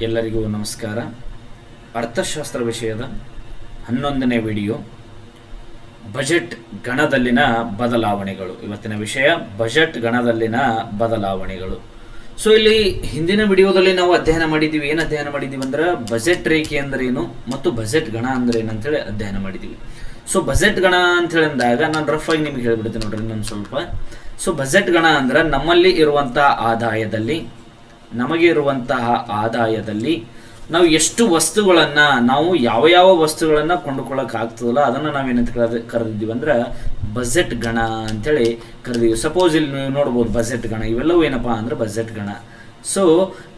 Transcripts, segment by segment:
ಎಲ್ಲರಿಗೂ ನಮಸ್ಕಾರ. ಅರ್ಥಶಾಸ್ತ್ರ ವಿಷಯದ ಹನ್ನೊಂದನೇ ವಿಡಿಯೋ. ಬಜೆಟ್ ಗಣದಲ್ಲಿನ ಬದಲಾವಣೆಗಳು. ಇವತ್ತಿನ ವಿಷಯ, ಬಜೆಟ್ ಗಣದಲ್ಲಿನ ಬದಲಾವಣೆಗಳು. ಸೊ ಇಲ್ಲಿ ಹಿಂದಿನ ವಿಡಿಯೋದಲ್ಲಿ ನಾವು ಅಧ್ಯಯನ ಮಾಡಿದ್ದೀವಿ. ಏನು ಅಧ್ಯಯನ ಮಾಡಿದ್ದೀವಿ ಅಂದ್ರೆ ಬಜೆಟ್ ರೇಖೆ ಅಂದ್ರೆ ಏನು ಮತ್ತು ಬಜೆಟ್ ಗಣ ಅಂದ್ರೆ ಅಂತೇಳಿ ಅಧ್ಯಯನ ಮಾಡಿದ್ದೀವಿ. ಸೊ ಬಜೆಟ್ ಗಣ ಅಂತ ಅಂದಾಗ ನಾನು ರಫ್ ಆಗಿ ನಿಮ್ಗೆ ಹೇಳ್ಬಿಡ್ತೀನಿ ನೋಡ್ರಿ ಇನ್ನೊಂದು ಸ್ವಲ್ಪ. ಸೊ ಬಜೆಟ್ ಗಣ ಅಂದ್ರೆ ನಮ್ಮಲ್ಲಿ ಇರುವಂತಹ ಆದಾಯದಲ್ಲಿ ನಮಗೆ ಇರುವಂತಹ ಆದಾಯದಲ್ಲಿ ನಾವು ಎಷ್ಟು ವಸ್ತುಗಳನ್ನ ನಾವು ಯಾವ ಯಾವ ವಸ್ತುಗಳನ್ನ ಕೊಂಡುಕೊಳ್ಳಕ್ ಆಗ್ತದಲ್ಲ ಅದನ್ನ ನಾವೇನಂತ ಕರೆದ, ಕರೆದಿದ್ದೀವಿ ಅಂದ್ರೆ ಬಜೆಟ್ ಗಣ ಅಂತೇಳಿ ಕರೆದೀವಿ ಸಪೋಸ್ ಇಲ್ಲಿ ನೀವು ನೋಡ್ಬೋದು ಬಜೆಟ್ ಗಣ, ಇವೆಲ್ಲವೂ ಏನಪ್ಪಾ ಅಂದ್ರೆ ಬಜೆಟ್ ಗಣ. ಸೊ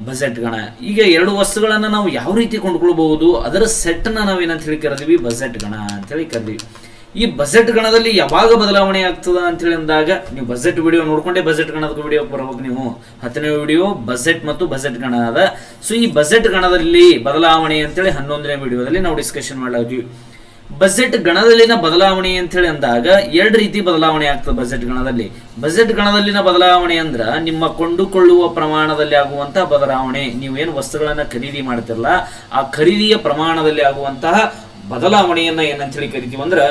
ಬಜೆಟ್ ಗಣ. ಈಗ ಎರಡು ವಸ್ತುಗಳನ್ನ ನಾವು ಯಾವ ರೀತಿ ಕೊಂಡ್ಕೊಳ್ಬಹುದು, ಅದರ ಸೆಟ್ನ ನಾವೇನಂತ ಹೇಳಿ ಕರೆದಿವಿ ಬಜೆಟ್ ಗಣ ಅಂತೇಳಿ ಕರೆದಿವಿ ಈ ಬಜೆಟ್ ಗಣದಲ್ಲಿ ಯಾವಾಗ ಬದಲಾವಣೆ ಆಗ್ತದ ಅಂತೇಳಿ ಅಂದಾಗ ನೀವು ಬಜೆಟ್ ವಿಡಿಯೋ ನೋಡ್ಕೊಂಡೆ ಬಜೆಟ್ ಗಣದ ವಿಡಿಯೋ ಬರಬೇಕು ನೀವು. ಹತ್ತನೇ ವಿಡಿಯೋ ಬಜೆಟ್ ಮತ್ತು ಬಜೆಟ್ ಗಣ ಅದ. ಸೊ ಈ ಬಜೆಟ್ ಗಣದಲ್ಲಿ ಬದಲಾವಣೆ ಅಂತೇಳಿ ಹನ್ನೊಂದನೇ ವಿಡಿಯೋದಲ್ಲಿ ನಾವು ಡಿಸ್ಕಷನ್ ಮಾಡಿದ್ವಿ ಬಜೆಟ್ ಗಣದಲ್ಲಿನ ಬದಲಾವಣೆ ಅಂತೇಳಿ ಅಂದಾಗ ಎರಡು ರೀತಿ ಬದಲಾವಣೆ ಆಗ್ತದೆ ಬಜೆಟ್ ಗಣದಲ್ಲಿ. ಬಜೆಟ್ ಗಣದಲ್ಲಿನ ಬದಲಾವಣೆ ಅಂದ್ರ ನಿಮ್ಮ ಕೊಂಡುಕೊಳ್ಳುವ ಪ್ರಮಾಣದಲ್ಲಿ ಆಗುವಂತಹ ಬದಲಾವಣೆ. ನೀವು ಏನು ವಸ್ತುಗಳನ್ನ ಖರೀದಿ ಮಾಡ್ತಿರಲ್ಲ ಆ ಖರೀದಿಯ ಪ್ರಮಾಣದಲ್ಲಿ ಆಗುವಂತಹ ಬದಲಾವಣೆಯನ್ನ ಏನಂತ ಹೇಳಿ ಕರಿತೀವಿ ಅಂದ್ರ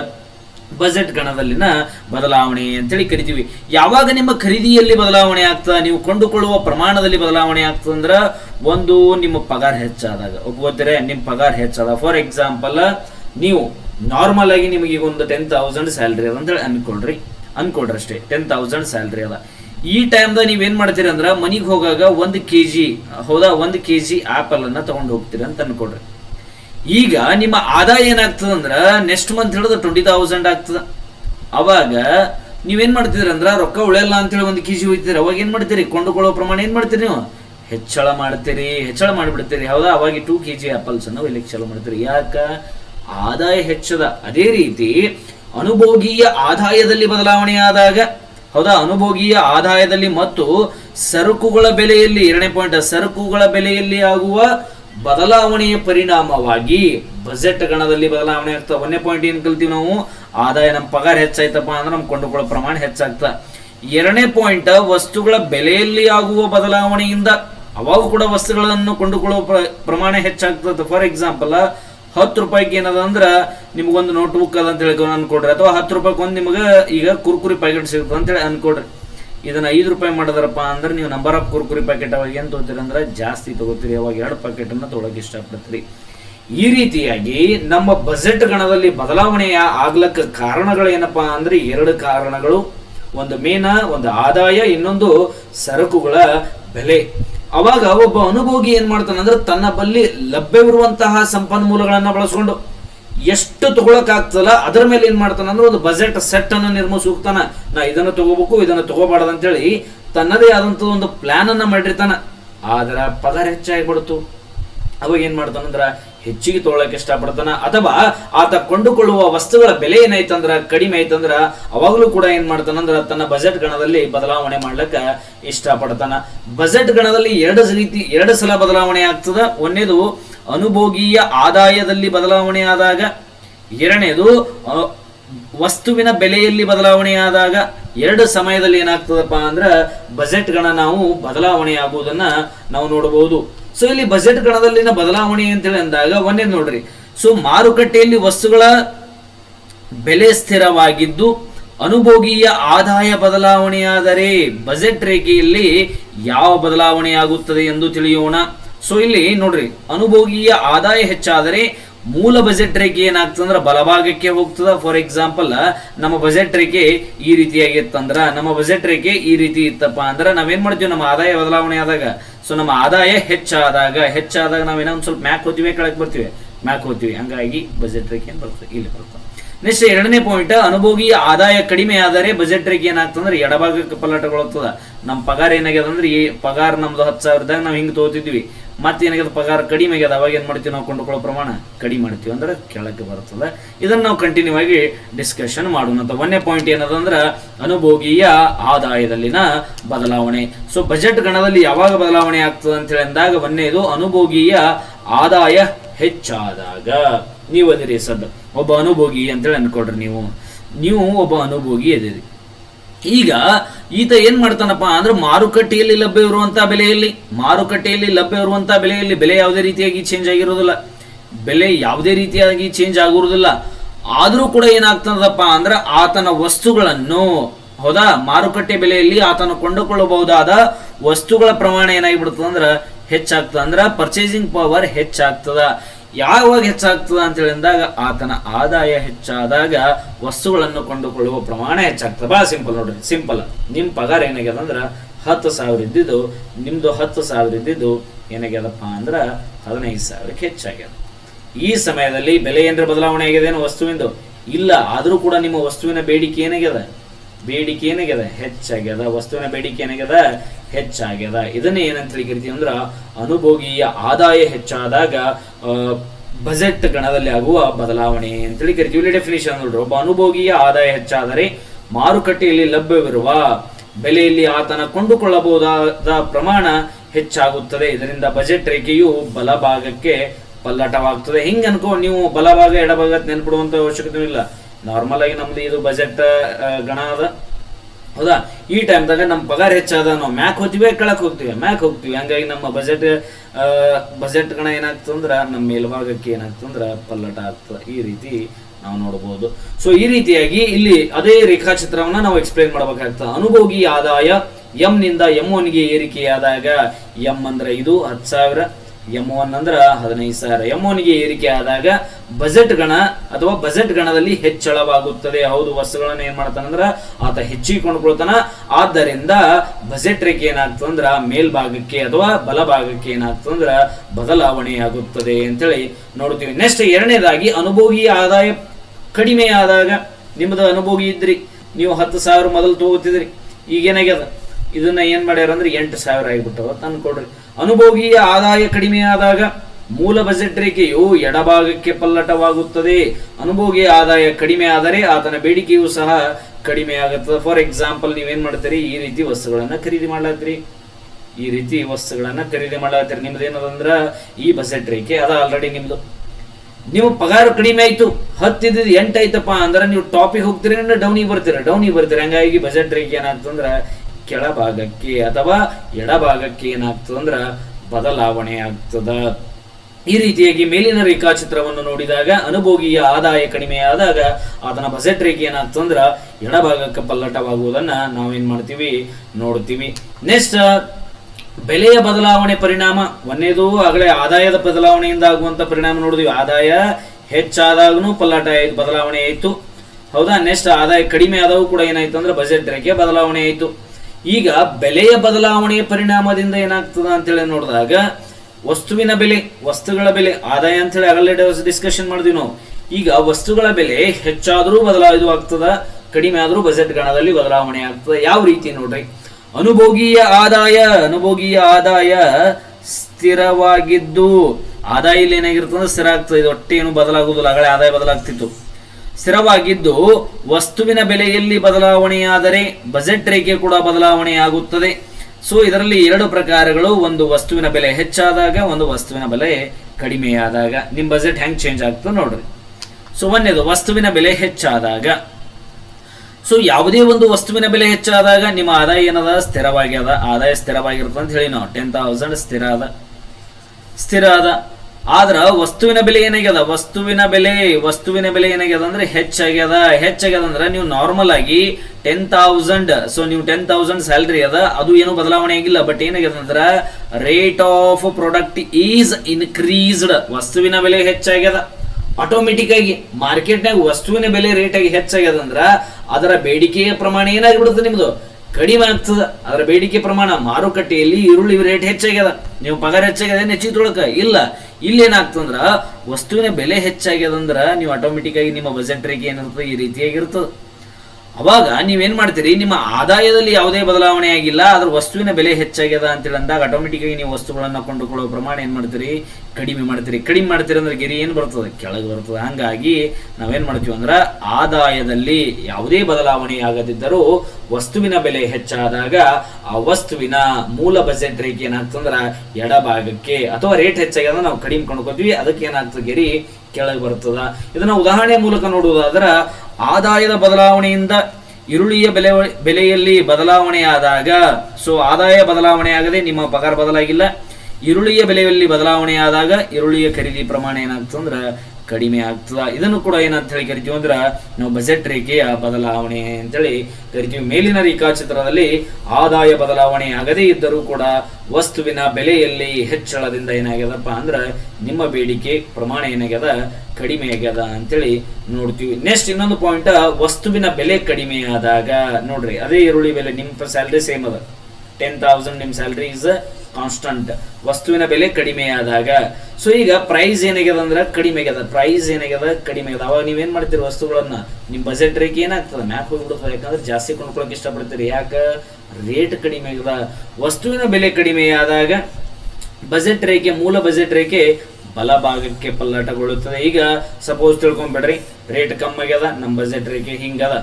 ಬಜೆಟ್ ಗಣದಲ್ಲಿನ ಬದಲಾವಣೆ ಅಂತೇಳಿ ಕರಿತೀವಿ. ಯಾವಾಗ ನಿಮ್ಮ ಖರೀದಿಯಲ್ಲಿ ಬದಲಾವಣೆ ಆಗ್ತದೆ? ನೀವು ಕೊಂಡುಕೊಳ್ಳುವ ಪ್ರಮಾಣದಲ್ಲಿ ಬದಲಾವಣೆ ಆಗ್ತದಂದ್ರೆ ಒಂದು ನಿಮ್ಮ ಪಗಾರ ಹೆಚ್ಚಾದಾಗ. ಒಪ್ಕೋತೀರ ನಿಮ್ಮ ಪಗಾರ ಹೆಚ್ಚಾದ. ಫಾರ್ ಎಕ್ಸಾಂಪಲ್ ನೀವು ನಾರ್ಮಲ್ ಆಗಿ ನಿಮಗೆ ಈಗ ಒಂದು ಟೆನ್ ತೌಸಂಡ್ ಸ್ಯಾಲ್ರಿ ಅದ ಅಂತೇಳಿ ಅನ್ಕೊಳ್ರಿ. ಅನ್ಕೊಳ್ರಿ ಅಷ್ಟೇ ಟೆನ್ ತೌಸಂಡ್ ಸ್ಯಾಲ್ರಿ ಅದ. ಈ ಟೈಮ್ದಾಗ ನೀವೇನು ಮಾಡ್ತೀರಿ ಅಂದ್ರೆ ಮನಿಗೆ ಹೋಗಾಗ ಒಂದು ಕೆ ಜಿ ಹೌದಾ? ಒಂದು ಕೆ ಜಿ ಆಪಲ್ ಅನ್ನ ತಗೊಂಡು ಹೋಗ್ತೀರಿ ಅಂತ ಅನ್ಕೊಳ್ರಿ. ಈಗ ನಿಮ್ಮ ಆದಾಯ ಏನಾಗ್ತದ ಅಂದ್ರೆ ನೆಕ್ಸ್ಟ್ ಮಂತ್ ಹಿಡಿದು ಟ್ವೆಂಟಿ ತೌಸಂಡ್ ಆಗ್ತದೆ. ಅವಾಗ ನೀವೇನ್ ಮಾಡ್ತಿದ್ರಿ ಅಂದ್ರೆ ರೊಕ್ಕ ಉಳಿಯಲ್ಲ ಅಂತೇಳಿ ಒಂದು ಕೆಜಿ ಹೋಗ್ತೀರಿ ಅವಾಗ ಏನ್ ಮಾಡ್ತೀರಿ? ಕೊಂಡುಕೊಳ್ಳೋ ಪ್ರಮಾಣ ಏನ್ ಮಾಡ್ತೀರಿ ನೀವು? ಹೆಚ್ಚಳ ಮಾಡ್ತೀರಿ, ಹೆಚ್ಚಳ ಮಾಡಿಬಿಡ್ತೀರಿ. ಹೌದಾ? ಅವಾಗ ಟೂ ಕೆ ಜಿ ಆಪಲ್ಸ್ ಅನ್ನು ಇಲ್ಲಿ ಹೆಚ್ಚಳ ಮಾಡ್ತೀರಿ. ಯಾಕ? ಆದಾಯ ಹೆಚ್ಚದ. ಅದೇ ರೀತಿ ಅನುಭೋಗೀಯ ಆದಾಯದಲ್ಲಿ ಬದಲಾವಣೆ ಆದಾಗ, ಹೌದಾ? ಅನುಭೋಗೀಯ ಆದಾಯದಲ್ಲಿ ಮತ್ತು ಸರಕುಗಳ ಬೆಲೆಯಲ್ಲಿ, ಎರಡನೇ ಪಾಯಿಂಟ್ ಸರಕುಗಳ ಬೆಲೆಯಲ್ಲಿ ಆಗುವ ಬದಲಾವಣೆಯ ಪರಿಣಾಮವಾಗಿ ಬಜೆಟ್ ಗಣದಲ್ಲಿ ಬದಲಾವಣೆ ಆಗ್ತದೆ. ಒಂದನೇ ಪಾಯಿಂಟ್ ಏನು ಕಲ್ತೀವಿ ನಾವು? ಆದಾಯ ನಮ್ಮ ಪಗಾರ ಹೆಚ್ಚಾಯ್ತಪ್ಪ ಅಂದ್ರೆ ನಮ್ಮ ಕೊಂಡುಕೊಳ್ಳೋ ಪ್ರಮಾಣ ಹೆಚ್ಚಾಗ್ತದೆ. ಎರಡನೇ ಪಾಯಿಂಟ್ ವಸ್ತುಗಳ ಬೆಲೆಯಲ್ಲಿ ಆಗುವ ಬದಲಾವಣೆಯಿಂದ ಅವಾಗ ಕೂಡ ವಸ್ತುಗಳನ್ನು ಕೊಂಡುಕೊಳ್ಳುವ ಪ್ರಮಾಣ ಹೆಚ್ಚಾಗ್ತದೆ. ಫಾರ್ ಎಕ್ಸಾಂಪಲ್ ಹತ್ತು ರೂಪಾಯಿಗೆ ಏನದ ಅಂದ್ರೆ ನಿಮ್ಗೊಂದು ನೋಟ್ಬುಕ್ ಅದ ಅಂತ ಹೇಳಿ ಅನ್ಕೊಡ್ರಿ ಅಥವಾ ಹತ್ತು ರೂಪಾಯಿಗೆ ಒಂದು ನಿಮಗೆ ಈಗ ಕುರ್ಕುರಿ ಪ್ಯಾಕೆಟ್ ಸಿಗುತ್ತೆ ಅಂತೇಳಿ ಅನ್ಕೊಡ್ರಿ ಇದನ್ನ ಐದು ರೂಪಾಯಿ ಮಾಡಿದ್ರಪ್ಪ ಅಂದ್ರೆ ನೀವು ನಂಬರ್ ಆಫ್ ಕುರ್ಕುರಿ ಪ್ಯಾಕೆಟ್ ಅವಾಗ ಏನು ತಗೋತೀರಿ ಅಂದ್ರೆ ಜಾಸ್ತಿ ತಗೋತೀರಿ, ಅವಾಗ ಎರಡು ಪ್ಯಾಕೆಟ್ ತೊಗೊಳಕ್ಕೆ ತೊಗೊಳಕ್ ಇಷ್ಟಪಡ್ತೀರಿ. ಈ ರೀತಿಯಾಗಿ ನಮ್ಮ ಬಜೆಟ್ ಗಣದಲ್ಲಿ ಬದಲಾವಣೆಯ ಆಗ್ಲಕ್ಕ ಕಾರಣಗಳೇನಪ್ಪಾ ಅಂದ್ರೆ ಎರಡು ಕಾರಣಗಳು. ಒಂದು ಮೇನ, ಒಂದು ಆದಾಯ, ಇನ್ನೊಂದು ಸರಕುಗಳ ಬೆಲೆ. ಅವಾಗ ಒಬ್ಬ ಅನುಭೋಗಿ ಏನ್ ಮಾಡ್ತಾನೆ ಅಂದ್ರೆ ತನ್ನ ಬಲ್ಲಿ ಲಭ್ಯವಿರುವಂತಹ ಸಂಪನ್ಮೂಲಗಳನ್ನು ಬಳಸ್ಕೊಂಡು ಎಷ್ಟು ತಗೊಳಕ್ ಆಗ್ತದಲ್ಲ ಅದರ ಮೇಲೆ ಏನ್ ಮಾಡ್ತಾನ ಅಂದ್ರೆ ಒಂದು ಬಜೆಟ್ ಸೆಟ್ ಅನ್ನು ನಿರ್ಮಿಸಿ ಹೋಗ್ತಾನ. ನಾ ಇದನ್ನ ತಗೋಬೇಕು, ಇದನ್ನ ತಗೋಬಾರ್ದು ಅಂತೇಳಿ ತನ್ನದೇ ಆದಂತ ಒಂದು ಪ್ಲಾನ್ ಅನ್ನ ಮಾಡಿರ್ತಾನ. ಆದ್ರ ಪಗಾರ ಹೆಚ್ಚಾಗಿಬಿಡ್ತು. ಅವಾಗ ಏನ್ ಮಾಡ್ತಾನಂದ್ರ ಹೆಚ್ಚಿಗೆ ತೊಗೊಳಕ್ಕೆ ಇಷ್ಟಪಡ್ತಾನ. ಅಥವಾ ಆತ ಕೊಂಡುಕೊಳ್ಳುವ ವಸ್ತುಗಳ ಬೆಲೆ ಏನಾಯ್ತಂದ್ರ, ಕಡಿಮೆ ಆಯ್ತಂದ್ರ, ಅವಾಗಲೂ ಕೂಡ ಏನ್ ಮಾಡ್ತಾನಂದ್ರ ತನ್ನ ಬಜೆಟ್ ಗಣದಲ್ಲಿ ಬದಲಾವಣೆ ಮಾಡ್ಲಕ್ಕ ಇಷ್ಟಪಡ್ತಾನ. ಬಜೆಟ್ ಗಣದಲ್ಲಿ ಎರಡು ರೀತಿ, ಎರಡು ಸಲ ಬದಲಾವಣೆ ಆಗ್ತದ. ಒಂದೇದು, ಅನುಭೋಗೀಯ ಆದಾಯದಲ್ಲಿ ಬದಲಾವಣೆ ಆದಾಗ. ಎರಡನೇದು ವಸ್ತುವಿನ ಬೆಲೆಯಲ್ಲಿ ಬದಲಾವಣೆ ಆದಾಗ. ಎರಡು ಸಮಯದಲ್ಲಿ ಏನಾಗ್ತದಪ್ಪ ಅಂದ್ರ ಬಜೆಟ್ ಗಣ ನಾವು ಬದಲಾವಣೆ ಆಗುವುದನ್ನ ನಾವು ನೋಡಬಹುದು. ಸೊ ಇಲ್ಲಿ ಬಜೆಟ್ ಗಣದಲ್ಲಿನ ಬದಲಾವಣೆ ಅಂತೇಳಿ ಅಂದಾಗ, ಒಂದೇ ನೋಡ್ರಿ. ಸೊ ಮಾರುಕಟ್ಟೆಯಲ್ಲಿ ವಸ್ತುಗಳ ಬೆಲೆ ಸ್ಥಿರವಾಗಿದ್ದು, ಅನುಭೋಗೀಯ ಆದಾಯ ಬದಲಾವಣೆಯಾದರೆ ಬಜೆಟ್ ರೇಖೆಯಲ್ಲಿ ಯಾವ ಬದಲಾವಣೆಯಾಗುತ್ತದೆ ಎಂದು ತಿಳಿಯೋಣ. ಸೊ ಇಲ್ಲಿ ನೋಡ್ರಿ, ಅನುಭೋಗಿಯ ಆದಾಯ ಹೆಚ್ಚಾದರೆ ಮೂಲ ಬಜೆಟ್ ರೇಖೆ ಏನಾಗ್ತದಂದ್ರ ಬಲಭಾಗಕ್ಕೆ ಹೋಗ್ತದ. ಫಾರ್ ಎಕ್ಸಾಂಪಲ್ ನಮ್ಮ ಬಜೆಟ್ ರೇಖೆ ಈ ರೀತಿಯಾಗಿತ್ತಂದ್ರ, ನಮ್ಮ ಬಜೆಟ್ ರೇಖೆ ಈ ರೀತಿ ಇತ್ತಪ್ಪ ಅಂದ್ರ ನಾವೇನ್ ಮಾಡ್ತೀವಿ? ನಮ್ಮ ಆದಾಯ ಬದಲಾವಣೆ ಆದಾಗ. ಸೊ ನಮ್ಮ ಆದಾಯ ಹೆಚ್ಚಾದಾಗ ಹೆಚ್ಚಾದಾಗ ನಾವೇನೋ ಒಂದ್ ಸ್ವಲ್ಪ ಮ್ಯಾಕ್ ಹೋಗ್ತೀವಿ ಕೆಳಕ್ ಬರ್ತೀವಿ. ಮ್ಯಾಕ್ ಹೋಗ್ತೀವಿ ಹಂಗಾಗಿ ಬಜೆಟ್ ರೇಖೆ ಏನ್ ಬರ್ತದೆ. ಇಲ್ಲಿ ಬರ್ತದೆ. ನೆಕ್ಸ್ಟ್ ಎರಡನೇ ಪಾಯಿಂಟ್ ಅನುಭೋಗಿ ಆದಾಯ ಕಡಿಮೆ ಆದರೆ ಬಜೆಟ್ ರೇಖೆ ಏನಾಗ್ತಂದ್ರೆ ಎಡಭಾಗಕ್ಕೆ ಪಲ್ಲಟಗೊಳ್ತದ ನಮ್ಮ ಪಗಾರ ಏನಾಗ್ಯದ ಅಂದ್ರೆ ಈ ಪಗಾರ ನಮ್ದು ಹತ್ತು ಸಾವಿರದಾಗ ನಾವು ಹಿಂಗೆ ತಗೋತಿದ್ವಿ. ಮತ್ತೆ ಏನಾಗ್ಯದ ಪಗಾರ ಕಡಿಮೆ ಆಗ್ಯದ. ಅವಾಗ ಏನು ಮಾಡ್ತೀವಿ? ನಾವು ಕೊಂಡುಕೊಳ್ಳೋ ಪ್ರಮಾಣ ಕಡಿಮೆ ಮಾಡ್ತೀವಿ ಅಂದ್ರೆ ಕೆಳಕ್ಕೆ ಬರ್ತದೆ ಇದನ್ನ ನಾವು ಕಂಟಿನ್ಯೂ ಆಗಿ ಡಿಸ್ಕಷನ್ ಮಾಡೋಣ. ಅಂತ ಒಂದನೇ ಪಾಯಿಂಟ್ ಏನದ ಅಂದ್ರೆ ಅನುಭೋಗೀಯ ಆದಾಯದಲ್ಲಿನ ಬದಲಾವಣೆ. ಸೊ ಬಜೆಟ್ ಗಣದಲ್ಲಿ ಯಾವಾಗ ಬದಲಾವಣೆ ಆಗ್ತದೆ ಅಂತ ಹೇಳಿ ಅಂದಾಗ ಒಂದನೇದು ಅನುಭೋಗೀಯ ಆದಾಯ ಹೆಚ್ಚಾದಾಗ. ನೀವು ಅದಿರಿ ಸದ್ ಒಬ್ಬ ಅನುಭೋಗಿ ಅಂತೇಳಿ ಅನ್ಕೊಡ್ರಿ ನೀವು. ನೀವು ಒಬ್ಬ ಅನುಭೋಗಿ ಅದಿರಿ. ಈಗ ಈತ ಏನ್ ಮಾಡ್ತಾನಪ್ಪ ಅಂದ್ರೆ ಮಾರುಕಟ್ಟೆಯಲ್ಲಿ ಲಭ್ಯ ಇರುವಂತಹ ಬೆಲೆಯಲ್ಲಿ, ಮಾರುಕಟ್ಟೆಯಲ್ಲಿ ಲಭ್ಯ ಇರುವಂತಹ ಬೆಲೆಯಲ್ಲಿ ಬೆಲೆ ಯಾವುದೇ ರೀತಿಯಾಗಿ ಚೇಂಜ್ ಆಗಿರೋದಿಲ್ಲ. ಬೆಲೆ ಯಾವುದೇ ರೀತಿಯಾಗಿ ಚೇಂಜ್ ಆಗುವುದಿಲ್ಲ. ಆದರೂ ಕೂಡ ಏನಾಗ್ತದಪ್ಪ ಅಂದ್ರೆ ಆತನ ವಸ್ತುಗಳನ್ನು, ಹೌದಾ, ಮಾರುಕಟ್ಟೆ ಬೆಲೆಯಲ್ಲಿ ಆತನು ಕೊಂಡುಕೊಳ್ಳಬಹುದಾದ ವಸ್ತುಗಳ ಪ್ರಮಾಣ ಏನಾಗಿಬಿಡ್ತದ ಅಂದ್ರೆ ಹೆಚ್ಚಾಗ್ತದ. ಅಂದ್ರೆ ಪರ್ಚೇಸಿಂಗ್ ಪವರ್ ಹೆಚ್ಚಾಗ್ತದ. ಯಾವಾಗ ಹೆಚ್ಚಾಗ್ತದ ಅಂತ ಹೇಳಿದಾಗ ಆತನ ಆದಾಯ ಹೆಚ್ಚಾದಾಗ ವಸ್ತುಗಳನ್ನು ಕೊಂಡುಕೊಳ್ಳುವ ಪ್ರಮಾಣ ಹೆಚ್ಚಾಗ್ತದೆ. ಭಾಳ ಸಿಂಪಲ್ ನೋಡ್ರಿ, ಸಿಂಪಲ್. ನಿಮ್ಮ ಪಗಾರ ಏನಾಗ್ಯದ ಅಂದ್ರ ಹತ್ತು ಸಾವಿರ ಇದ್ದಿದ್ದು, ನಿಮ್ದು ಹತ್ತು ಸಾವಿರ ಇದ್ದಿದ್ದು ಏನಾಗ್ಯದಪ್ಪ ಅಂದ್ರ ಹದಿನೈದು ಸಾವಿರಕ್ಕೆ ಹೆಚ್ಚಾಗ್ಯದ. ಈ ಸಮಯದಲ್ಲಿ ಬೆಲೆ ಏನಾರ ಬದಲಾವಣೆ ಆಗಿದೆ ಏನು ವಸ್ತುವಿಂದು? ಇಲ್ಲ, ಆದರೂ ಕೂಡ ನಿಮ್ಮ ವಸ್ತುವಿನ ಬೇಡಿಕೆ ಏನಾಗ್ಯದ? ಬೇಡಿಕೆ ಏನಾಗ್ಯದ? ಹೆಚ್ಚಾಗ್ಯದ. ವಸ್ತುವಿನ ಬೇಡಿಕೆ ಏನಾಗ್ಯದ? ಹೆಚ್ಚಾಗ್ಯದ. ಇದನ್ನ ಏನಂತ ಹೇಳಿ ಅಂದ್ರ, ಅನುಭೋಗೀಯ ಆದಾಯ ಹೆಚ್ಚಾದಾಗ ಬಜೆಟ್ ಗಣದಲ್ಲಿ ಆಗುವ ಬದಲಾವಣೆ ಅಂತೇಳಿ ಕರಿತೀವಿ ಇಲ್ಲಿ ಡೆಫಿನೇಷನ್ ನೋಡ್ರಿ. ಒಬ್ಬ ಅನುಭೋಗಿಯ ಆದಾಯ ಹೆಚ್ಚಾದರೆ, ಮಾರುಕಟ್ಟೆಯಲ್ಲಿ ಲಭ್ಯವಿರುವ ಬೆಲೆಯಲ್ಲಿ ಆತನ ಕೊಂಡುಕೊಳ್ಳಬಹುದಾದ ಪ್ರಮಾಣ ಹೆಚ್ಚಾಗುತ್ತದೆ. ಇದರಿಂದ ಬಜೆಟ್ ರೇಖೆಯು ಬಲಭಾಗಕ್ಕೆ ಪಲ್ಲಟವಾಗ್ತದೆ. ಹಿಂಗೆ ಅನ್ಕೋ ನೀವು ಬಲಭಾಗ, ಎಡಭಾಗ ನೆನ್ಪಿಡುವಂತ ಅವಶ್ಯಕತೆ ಇಲ್ಲ. ನಾರ್ಮಲ್ ಆಗಿ ನಮ್ದು ಇದು ಬಜೆಟ್ ಗಣ ಅದ. ಹೌದಾ? ಈ ಟೈಮ್ದಾಗ ನಮ್ಮ ಪಗಾರ ಹೆಚ್ಚಾದ ನಾವು ಮ್ಯಾಕ್ ಹೋಗ್ತೀವಿ, ಕೆಳಕ್ ಹೋಗ್ತೀವಿ. ಮ್ಯಾಕ್ ಹೋಗ್ತೀವಿ. ಹಂಗಾಗಿ ನಮ್ಮ ಬಜೆಟ್ ಬಜೆಟ್ ಗಣ ಏನಾಗ್ತಂದ್ರ ನಮ್ಮ ಮೇಲ್ಭಾಗಕ್ಕೆ ಏನಾಗ್ತಂದ್ರ ಪಲ್ಲಟ ಆಗ್ತದೆ. ಈ ರೀತಿ ನಾವು ನೋಡಬಹುದು ಸೊ ಈ ರೀತಿಯಾಗಿ ಇಲ್ಲಿ ಅದೇ ರೇಖಾಚಿತ್ರವನ್ನ ನಾವು ಎಕ್ಸ್ಪ್ಲೈನ್ ಮಾಡಬೇಕಾಗ್ತದೆ. ಅನುಭೋಗಿ ಆದಾಯ ಎಂ ನಿಂದ ಎಂ ಒನ್ಗೆ ಏರಿಕೆಯಾದಾಗ ಎಂ ಅಂದ್ರೆ ಇದು ಹತ್ತು ಸಾವಿರ. ಎಂ ಒನ್ ಅಂದ್ರ ಹದಿನೈದು ಸಾವಿರ. ಎಂ ಒನ್ಗೆ ಏರಿಕೆ ಆದಾಗ ಬಜೆಟ್ ಗಣ ಅಥವಾ ಬಜೆಟ್ ಗಣದಲ್ಲಿ ಹೆಚ್ಚಳವಾಗುತ್ತದೆ. ಹೌದು, ವಸ್ತುಗಳನ್ನ ಏನ್ ಮಾಡ್ತಾನಂದ್ರ ಆತ ಹೆಚ್ಚಿಗೆ ಕೊಂಡ್ಕೊಳ್ತಾನ. ಆದ್ದರಿಂದ ಬಜೆಟ್ ರೇಖೆ ಏನಾಗ್ತದಂದ್ರ ಮೇಲ್ಭಾಗಕ್ಕೆ ಅಥವಾ ಬಲಭಾಗಕ್ಕೆ ಏನಾಗ್ತದಂದ್ರ ಬದಲಾವಣೆಯಾಗುತ್ತದೆ ಅಂತೇಳಿ ನೋಡ್ತೀವಿ. ನೆಕ್ಸ್ಟ್ ಎರಡನೇದಾಗಿ ಅನುಭೋಗಿ ಆದಾಯ ಕಡಿಮೆ ಆದಾಗ ನಿಮ್ಮದು ಅನುಭೋಗಿ ಇದ್ರಿ. ನೀವು ಹತ್ತು ಸಾವಿರ ಮೊದಲು ತಗೋತಿದ್ರಿ. ಈಗ ಏನಾಗ್ಯದ? ಇದನ್ನ ಏನ್ ಮಾಡ್ಯಾರ ಅಂದ್ರೆ ಎಂಟು ಸಾವಿರ ಆಗಿಬಿಟ್ಟವ ತಂದು ಕೊಡ್ರಿ ಅನುಭೋಗಿಯ ಆದಾಯ ಕಡಿಮೆಯಾದಾಗ ಮೂಲ ಬಜೆಟ್ ರೇಖೆಯು ಎಡಭಾಗಕ್ಕೆ ಪಲ್ಲಟವಾಗುತ್ತದೆ. ಅನುಭೋಗಿಯ ಆದಾಯ ಕಡಿಮೆ ಆದರೆ ಆತನ ಬೇಡಿಕೆಯು ಸಹ ಕಡಿಮೆ ಆಗುತ್ತದೆ ಫಾರ್ ಎಕ್ಸಾಂಪಲ್ ನೀವೇನ್ ಮಾಡ್ತೀರಿ? ಈ ರೀತಿ ವಸ್ತುಗಳನ್ನ ಖರೀದಿ ಮಾಡ್ಲತ್ರಿ ಈ ರೀತಿ ವಸ್ತುಗಳನ್ನ ಖರೀದಿ ಮಾಡ್ಲತ್ತೀರಿ. ನಿಮ್ದು ಏನದಂದ್ರ ಈ ಬಜೆಟ್ ರೇಖೆ ಅದ ಆಲ್ರೆಡಿ ನಿಮ್ದು. ನೀವು ಪಗಾರ ಕಡಿಮೆ ಆಯ್ತು ಹತ್ತಿದ್ದು ಎಂಟು ಆಯ್ತಪ್ಪ ಅಂದ್ರೆ ನೀವು ಟಾಪಿಗೆ ಹೋಗ್ತೀರಿ ಡೌನಿಗೆ ಬರ್ತೀರ. ಡೌನಿಗೆ ಬರ್ತೀರಿ. ಹಂಗಾಗಿ ಬಜೆಟ್ ರೇಖೆ ಏನಾಗ್ತಂದ್ರ ಕೆಳಭಾಗಕ್ಕೆ ಅಥವಾ ಎಡಭಾಗಕ್ಕೆ ಅಂದ್ರೆ ಬದಲಾವಣೆ ಆಗ್ತದ. ಈ ರೀತಿಯಾಗಿ ಮೇಲಿನ ರೇಖಾಚಿತ್ರವನ್ನು ನೋಡಿದಾಗ ಅನುಭೋಗಿಯ ಆದಾಯ ಕಡಿಮೆ ಆದಾಗ ಆತನ ಬಜೆಟ್ ರೇಖೆ ಏನಾಗ್ತಂದ್ರ ಎಡಭಾಗಕ್ಕೆ ಪಲ್ಲಟವಾಗುವುದನ್ನ ನಾವೇನ್ ಮಾಡ್ತೀವಿ? ನೋಡ್ತೀವಿ. ನೆಕ್ಸ್ಟ್, ಬೆಲೆಯ ಬದಲಾವಣೆ ಪರಿಣಾಮ. ಒಂದೇದು ಆಗಲೇ ಆದಾಯದ ಬದಲಾವಣೆಯಿಂದ ಆಗುವಂತ ಪರಿಣಾಮ ನೋಡಿದ್ವಿ. ಆದಾಯ ಹೆಚ್ಚಾದಾಗನು ಪಲ್ಲಾಟ ಬದಲಾವಣೆ ಆಯ್ತು. ಹೌದಾ? ನೆಕ್ಸ್ಟ್, ಆದಾಯ ಕಡಿಮೆ ಆದವು ಕೂಡ ಏನಾಯ್ತು ಅಂದ್ರೆ ಬಜೆಟ್ ರೇಖೆ ಬದಲಾವಣೆ ಆಯ್ತು. ಈಗ ಬೆಲೆಯ ಬದಲಾವಣೆಯ ಪರಿಣಾಮದಿಂದ ಏನಾಗ್ತದ ಅಂತೇಳಿ ನೋಡಿದಾಗ, ವಸ್ತುವಿನ ಬೆಲೆ, ವಸ್ತುಗಳ ಬೆಲೆ, ಆದಾಯ ಅಂತೇಳಿ ಆಗಲೇ ಡಿಸ್ಕಷನ್ ಮಾಡಿದ್ವಿ ನಾವು. ಈಗ ವಸ್ತುಗಳ ಬೆಲೆ ಹೆಚ್ಚಾದರೂ ಬದಲಾವಣೆ ಆಗ್ತದ, ಕಡಿಮೆ ಆದರೂ ಬಜೆಟ್ ಗಣದಲ್ಲಿ ಬದಲಾವಣೆ ಆಗ್ತದೆ. ಯಾವ ರೀತಿ ನೋಡ್ರಿ? ಅನುಭೋಗೀಯ ಆದಾಯ ಅನುಭೋಗೀಯ ಆದಾಯ ಸ್ಥಿರವಾಗಿದ್ದು, ಆದಾಯ ಇಲ್ಲಿ ಏನಾಗಿರ್ತದೆ ಸ್ಥಿರ ಆಗ್ತದೆ. ಇದು ಒಟ್ಟೆ ಏನು ಬದಲಾಗುವುದಿಲ್ಲ ಆಗಲೇ ಆದಾಯ ಬದಲಾಗ್ತಿತ್ತು. ಸ್ಥಿರವಾಗಿದ್ದು, ವಸ್ತುವಿನ ಬೆಲೆಯಲ್ಲಿ ಬದಲಾವಣೆಯಾದರೆ ಬಜೆಟ್ ರೇಖೆ ಕೂಡ ಬದಲಾವಣೆಯಾಗುತ್ತದೆ. ಸೊ ಇದರಲ್ಲಿ ಎರಡು ಪ್ರಕಾರಗಳು. ಒಂದು ವಸ್ತುವಿನ ಬೆಲೆ ಹೆಚ್ಚಾದಾಗ, ಒಂದು ವಸ್ತುವಿನ ಬೆಲೆ ಕಡಿಮೆಯಾದಾಗ. ನಿಮ್ಮ ಬಜೆಟ್ ಹೆಂಗೆ ಚೇಂಜ್ ಆಗ್ತದೆ ನೋಡ್ರಿ. ಸೊ ಒಂದೇದು, ವಸ್ತುವಿನ ಬೆಲೆ ಹೆಚ್ಚಾದಾಗ. ಸೊ ಯಾವುದೇ ಒಂದು ವಸ್ತುವಿನ ಬೆಲೆ ಹೆಚ್ಚಾದಾಗ ನಿಮ್ಮ ಆದಾಯ ಏನದ? ಸ್ಥಿರವಾಗ್ಯದ ಆದಾಯ ಸ್ಥಿರವಾಗಿರುತ್ತೆ ಅಂತ ಹೇಳಿ ನಾವು. ಟೆನ್ ತೌಸಂಡ್ ಸ್ಥಿರ ಅದ. ಸ್ಥಿರ ಅದ. ಆದ್ರ ವಸ್ತುವಿನ ಬೆಲೆ ಏನಾಗ್ಯದ? ವಸ್ತುವಿನ ಬೆಲೆ ವಸ್ತುವಿನ ಬೆಲೆ ಏನಾಗ್ಯದ ಅಂದ್ರೆ ಹೆಚ್ಚಾಗ್ಯದ. ಹೆಚ್ಚಾಗ್ಯದ ಅಂದ್ರೆ ನೀವು ನಾರ್ಮಲ್ ಆಗಿ ಟೆನ್ ತೌಸಂಡ್ ಸೊ ನೀವು ಟೆನ್ ತೌಸಂಡ್ ಸ್ಯಾಲ್ರಿ ಅದ, ಅದು ಏನು ಬದಲಾವಣೆ ಆಗಿಲ್ಲ. ಬಟ್ ಏನಾಗ್ಯದ ಅಂದ್ರ rate of product is increased ವಸ್ತುವಿನ ಬೆಲೆ ಹೆಚ್ಚಾಗ್ಯದ. ಆಟೋಮೆಟಿಕ್ ಆಗಿ ಮಾರ್ಕೆಟ್ನಾಗ ವಸ್ತುವಿನ ಬೆಲೆ ರೇಟ್ ಆಗಿ ಹೆಚ್ಚಾಗ್ಯದ ಅಂದ್ರ ಅದರ ಬೇಡಿಕೆಯ ಪ್ರಮಾಣ ಏನಾಗಿಬಿಡುತ್ತೆ ನಿಮ್ದು? ಕಡಿಮೆ ಆಗ್ತದ. ಅದರ ಬೇಡಿಕೆ ಪ್ರಮಾಣ ಮಾರುಕಟ್ಟೆಯಲ್ಲಿ ಈರುಳ್ಳಿ ರೇಟ್ ಹೆಚ್ಚಾಗ್ಯದ. ನೀವು ಪಗಾರ ಹೆಚ್ಚಾಗ್ಯದ ಹೆಚ್ಚಿದ್ರೊಳಕ ಇಲ್ಲ. ಇಲ್ಲಿ ಏನಾಗ್ತಂದ್ರ ವಸ್ತುವಿನ ಬೆಲೆ ಹೆಚ್ಚಾಗ್ಯದಂದ್ರ ನೀವು ಆಟೋಮೆಟಿಕ್ ಆಗಿ ನಿಮ್ಮ ಬಜೆಟ್ ರೇಖೆ ಏನಿರ್ತದೆ ಈ ರೀತಿಯಾಗಿರ್ತದೆ ಅವಾಗ ನೀವೇನು ಮಾಡ್ತೀರಿ? ನಿಮ್ಮ ಆದಾಯದಲ್ಲಿ ಯಾವುದೇ ಬದಲಾವಣೆ ಆಗಿಲ್ಲ ಅದ್ರ ವಸ್ತುವಿನ ಬೆಲೆ ಹೆಚ್ಚಾಗ್ಯದ ಅಂತೇಳಿ ಆಟೋಮೆಟಿಕ್ ಆಗಿ ನೀವು ವಸ್ತುಗಳನ್ನು ಕೊಂಡುಕೊಳ್ಳುವ ಪ್ರಮಾಣ ಏನು ಮಾಡ್ತೀರಿ? ಕಡಿಮೆ ಮಾಡ್ತೀರಿ. ಕಡಿಮೆ ಮಾಡ್ತೀರಿ ಅಂದ್ರೆ ಗೆರಿ ಏನು ಬರ್ತದೆ? ಕೆಳಗೆ ಬರ್ತದೆ. ಹಂಗಾಗಿ ನಾವೇನು ಮಾಡ್ತೀವಿ ಅಂದ್ರೆ ಆದಾಯದಲ್ಲಿ ಯಾವುದೇ ಬದಲಾವಣೆ ಆಗದಿದ್ದರೂ ವಸ್ತುವಿನ ಬೆಲೆ ಹೆಚ್ಚಾದಾಗ ಆ ವಸ್ತುವಿನ ಮೂಲ ಬಜೆಟ್ ರೇಖೆ ಏನಾಗ್ತಂದ್ರ ಎಡಭಾಗಕ್ಕೆ ಅಥವಾ ರೇಟ್ ಹೆಚ್ಚಾಗ್ಯದ ನಾವು ಕಡಿಮೆ ಕೊಂಡ್ಕೋತೀವಿ. ಅದಕ್ಕೆ ಏನಾಗ್ತದೆ ಗೆರಿ? ಕೆಳಗೆ ಬರ್ತದ ಇದನ್ನ ಉದಾಹರಣೆ ಮೂಲಕ ನೋಡುವುದಾದ್ರ, ಆದಾಯದ ಬದಲಾವಣೆಯಿಂದ ಈರುಳ್ಳಿಯ ಬೆಲೆ ಬೆಲೆಯಲ್ಲಿ ಬದಲಾವಣೆ ಆದಾಗ ಸೊ ಆದಾಯ ಬದಲಾವಣೆ ಆಗದೆ ನಿಮ್ಮ ಪಗಾರ ಬದಲಾಗಿಲ್ಲ. ಈರುಳ್ಳಿಯ ಬೆಲೆಯಲ್ಲಿ ಬದಲಾವಣೆ ಆದಾಗ ಈರುಳ್ಳಿಯ ಖರೀದಿ ಪ್ರಮಾಣ ಏನಾಗ್ತಂದ್ರ ಕಡಿಮೆ ಆಗ್ತದ. ಇದನ್ನು ಕೂಡ ಏನಂತ ಹೇಳಿ ಕರಿತೀವಿ ಅಂದ್ರೆ ನಾವು ಬಜೆಟ್ ರೇಖೆಯ ಬದಲಾವಣೆ ಅಂತೇಳಿ ಕರಿತೀವಿ. ಮೇಲಿನ ರೇಖಾಚಿತ್ರದಲ್ಲಿ ಆದಾಯ ಬದಲಾವಣೆ ಆಗದೇ ಇದ್ದರೂ ಕೂಡ ವಸ್ತುವಿನ ಬೆಲೆಯಲ್ಲಿ ಹೆಚ್ಚಳದಿಂದ ಏನಾಗ್ಯದಪ್ಪ ಅಂದ್ರೆ ನಿಮ್ಮ ಬೇಡಿಕೆ ಪ್ರಮಾಣ ಏನಾಗ್ಯದ? ಕಡಿಮೆ ಆಗ್ಯದ ಅಂತೇಳಿ ನೋಡ್ತೀವಿ. ನೆಕ್ಸ್ಟ್ ಇನ್ನೊಂದು ಪಾಯಿಂಟ್ ವಸ್ತುವಿನ ಬೆಲೆ ಕಡಿಮೆ ಆದಾಗ ನೋಡ್ರಿ, ಅದೇ ಈರುಳ್ಳಿ ಬೆಲೆ ನಿಮ್ಮ ಸ್ಯಾಲ್ರಿ ಸೇಮ್ ಅದ. ಟೆನ್ ತೌಸಂಡ್ ನಿಮ್ಮ ಸ್ಯಾಲ್ರಿ ಇಸ್ ಕಾನ್ಸ್ಟಂಟ್ ವಸ್ತುವಿನ ಬೆಲೆ ಕಡಿಮೆ ಆದಾಗ ಸೊ ಈಗ ಪ್ರೈಸ್ ಏನಾಗ್ಯದ ಅಂದ್ರೆ ಕಡಿಮೆ ಆಗ್ಯದ ಪ್ರೈಸ್ ಏನಾಗ್ಯದ ಕಡಿಮೆ ಆಗ್ಯದ ಅವಾಗ ನೀವೇನು ಮಾಡ್ತೀರಿ ವಸ್ತುಗಳನ್ನು? ನಿಮ್ಮ ಬಜೆಟ್ ರೇಖೆ ಏನಾಗ್ತದ? ಮ್ಯಾಪ್ ಹೋಗ್ಬಿಡ್ತದೆ ಯಾಕಂದ್ರೆ ಜಾಸ್ತಿ ಕೊಂಡ್ಕೊಳಕ್ ಇಷ್ಟಪಡ್ತೀರಿ. ಯಾಕ? ರೇಟ್ ಕಡಿಮೆ ಆಗ್ಯದ ವಸ್ತುವಿನ ಬೆಲೆ ಕಡಿಮೆ ಆದಾಗ ಬಜೆಟ್ ರೇಖೆ ಮೂಲ ಬಜೆಟ್ ರೇಖೆ ಬಲಭಾಗಕ್ಕೆ ಪಲ್ಲಟಗೊಳ್ಳುತ್ತದೆ. ಈಗ ಸಪೋಸ್ ತಿಳ್ಕೊಂಬಿಡ್ರಿ ರೇಟ್ ಕಮ್ಮಿ ಆಗ್ಯದ ನಮ್ಮ ಬಜೆಟ್ ರೇಖೆ ಹಿಂಗದ.